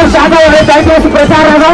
ఆకూడదు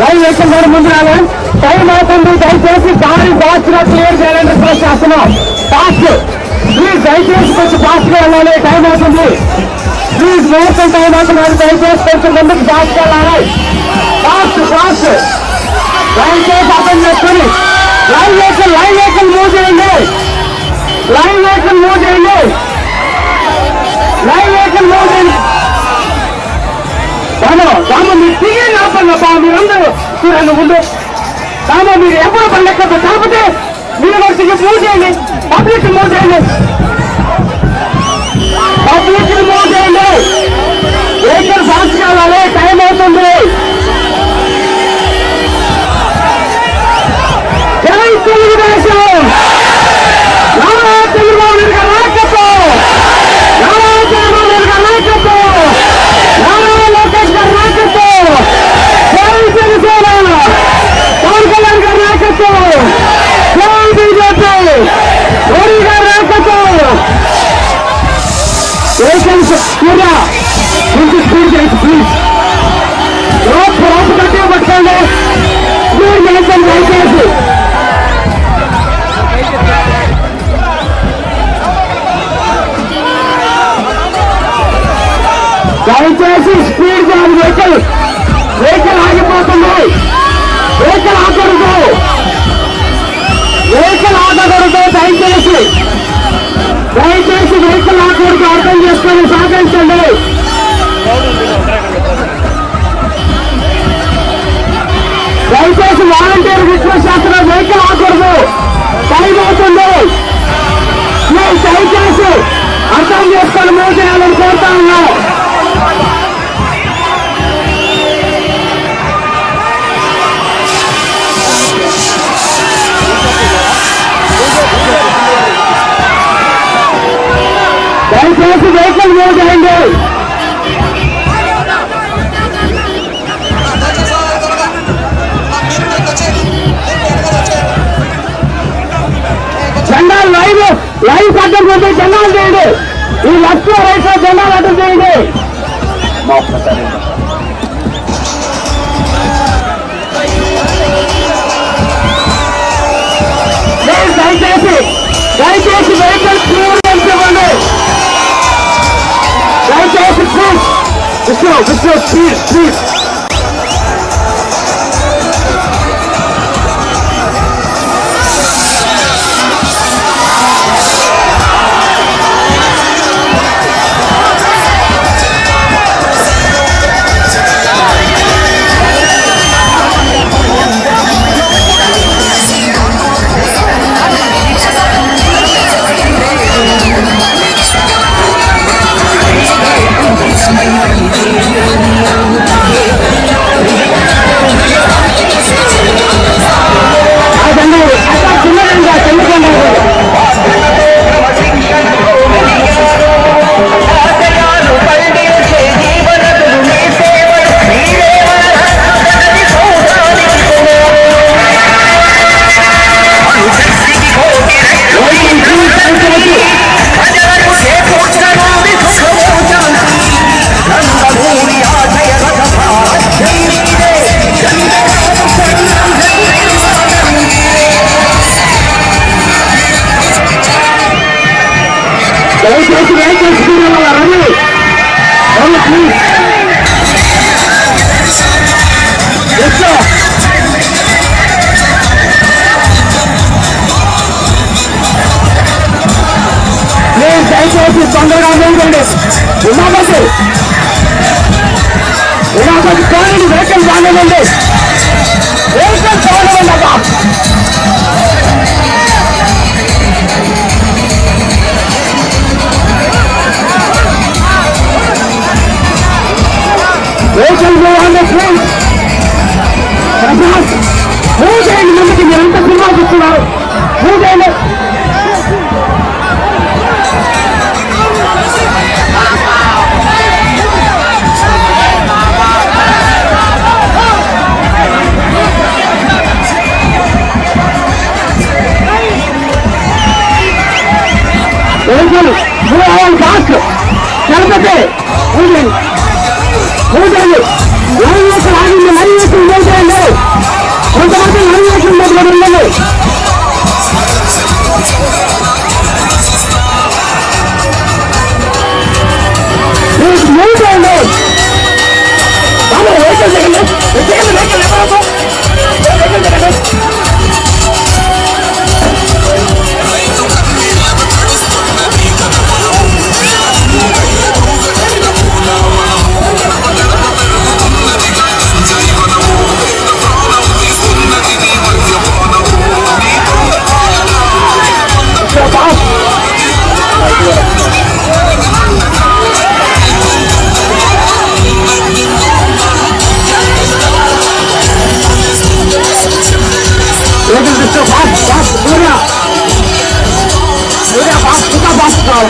live వేసిన కూడా ముందు రాలే. టైం అవుతుంది దయచేసి దారి ఫాస్ట్గా క్లియర్ చేయాలని రిక్వెస్ట్ చేస్తున్నాం. ఫాస్ట్ ప్లీజ్ దయచేసి కొంచెం ఫాస్ట్గా వెళ్ళాలి టైం అవుతుంది. ప్లీజ్ ముహూర్తం టైం అవుతున్నారు. దయచేసి కొంచెం ముందుకు ఫాస్ట్గా వెళ్ళాలి ఫాస్ట్ ఫాస్ట్ దయచేసి అర్థం చేసుకొని లైవ్ వేసిన లైవ్ వేసిన మూవ్ చేయండి. లైవ్ వేసిన మూవ్ చేయండి. లైవ్ వేసిన మూవ్ చేయండి. రామో రామ మీరు తిరిగి ఆపండి మీరందరూ చూడండి ముందు రామ మీరు ఎప్పుడు పనిలెక్కదు కాకపోతే మీరు వర్షకి మూవ్ చేయండి పబ్లిక్ మూవ్ చేయండి వాలంటీర్ రిక్వెస్ట్ చేస్తున్న వెహికల్ ఆగకూడదు టైం అవుతుంది దయచేసి అర్థం చేసుకొని మూవ్ చేయాలని కోరుతా ఉన్నాం. దయచేసి వెహికల్ మూవ్ చేయండి జెండాలు లైవ్ లైవ్ కట్టం పోతే జెండాలు చేయండి ఈ లెఫ్ట్ రైట్లో జెండాలు అడ్డం చేయండి దయచేసి దయచేసి వెహికల్ క్లియరెన్స్ ఇవ్వండి. దయచేసి please Vishnu Vishnu please please రండి ప్లీజ్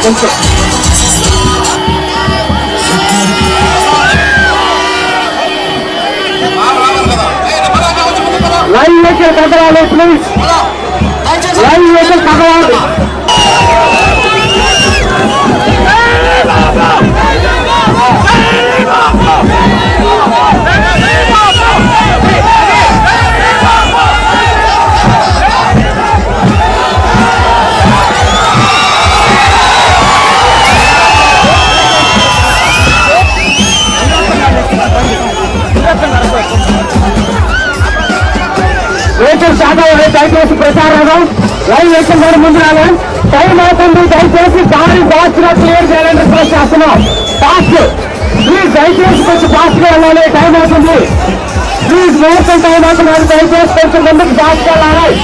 కొంచెం. లైన్ వెహికల్ కదలాలి ప్లీజ్ దయచేసి ప్రచారం లైవ్ వేసిన కూడా ముందు రావాలి. టైం అవుతుంది దయచేసి దారి బాక్స్గా క్లియర్ చేయాలని రిక్వెస్ట్ చేస్తున్నాం. ఫాస్ట్ ప్లీజ్ దయచేసి కొంచెం ఫాస్ట్గా వెళ్ళాలి టైం అవుతుంది. ప్లీజ్ ముహూర్తం టైం అవుతున్నారు. దయచేసి కొంచెం ముందుకు ఫాస్ట్గా వెళ్ళాలి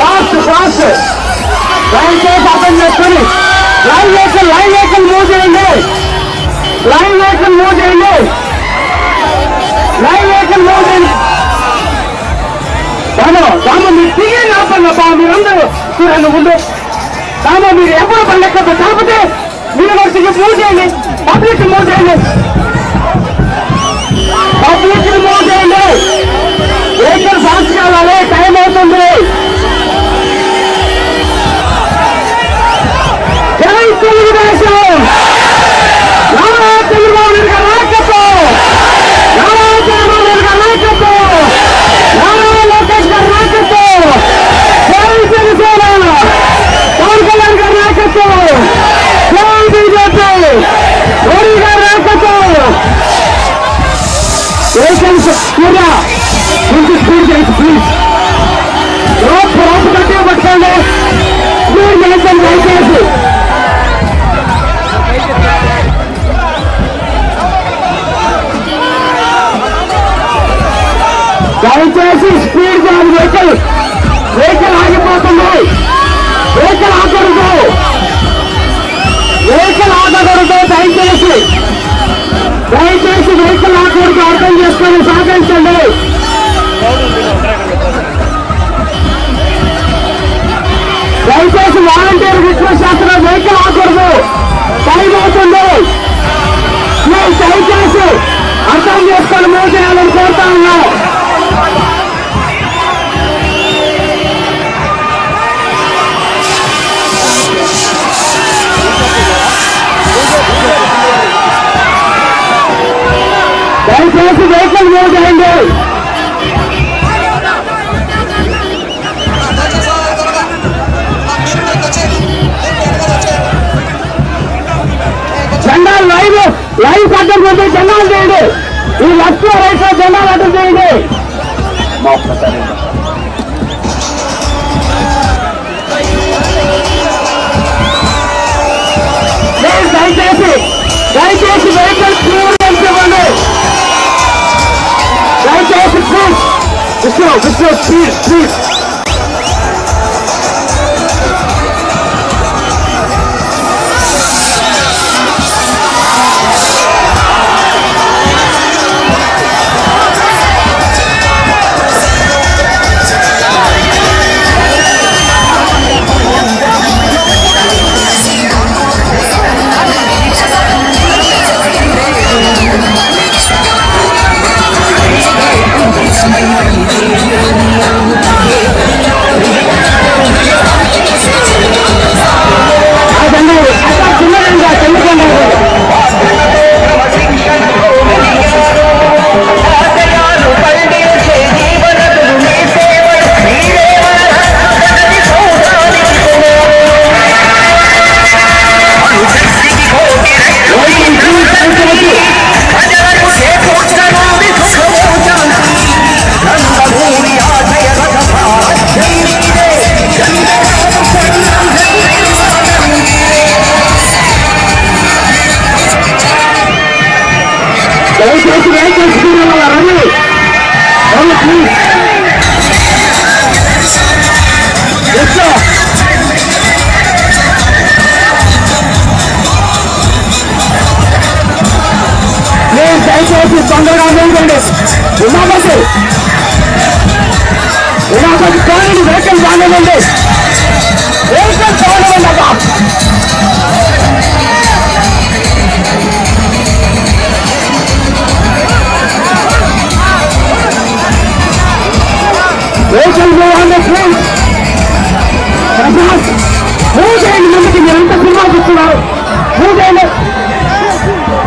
ఫాస్ట్ ఫాస్ట్ దయచేసి అర్థం చేసుకుని లైవ్ వేసిన లైవ్ వేసిన మూవ్ చేయండి. లైవ్ వేసిన మూవ్ చేయండి. లైవ్ వేసిన మూవ్ చేయండి. రామో రామ మీరు దిగే ఆపండి అబ్బా మీరందరూ చూడండి ముందు రామ మీరు ఎప్పుడు పండక్కదు కాకపోతే మీరు వరకు మూవ్ చేయండి పబ్లిక్ మూవ్ చేయండి పబ్లిక్ మూవ్ చేయండి వెహికల్ ఫాస్ట్ కావాలి టైం అవుతుంది జై తెలుగుదేశం చేసి స్పీడ్గా వెహికల్ వెహికల్ ఆగిపోతుంది వెహికల్ ఆగకూడదు. వెహికల్ ఆగకూడదు దయచేసి. దయచేసి వెహికల్ ఆగకూడదు అర్థం చేసుకొని సహకరించండి దయచేసి వాలంటీర్ రిక్వెస్ట్ చేస్తున్న వెహికల్ ఆగకూడదు. టైం అవుతుంది దయచేసి అర్థం చేసుకొని మూవ్ చేయాలని కోరుతా ఉన్నాం. దయచేసి వెహికల్ చేయండి జెండాలు లైవ్ లైవ్ అడ్డం పోతే జెండాలు చేయండి ఈ లెఫ్ట్ రైట్ జెండాలు అడ్డం చేయండి దయచేసి దయచేసి vehicle Vishnu Vishnu please please Thank దయచేసి ఏం చేసుకున్నారు నేను దయచేసి తొందరగా ఉండండి ఉమాపతి ఉమాపతి కానీ వెహికల్ బాగానే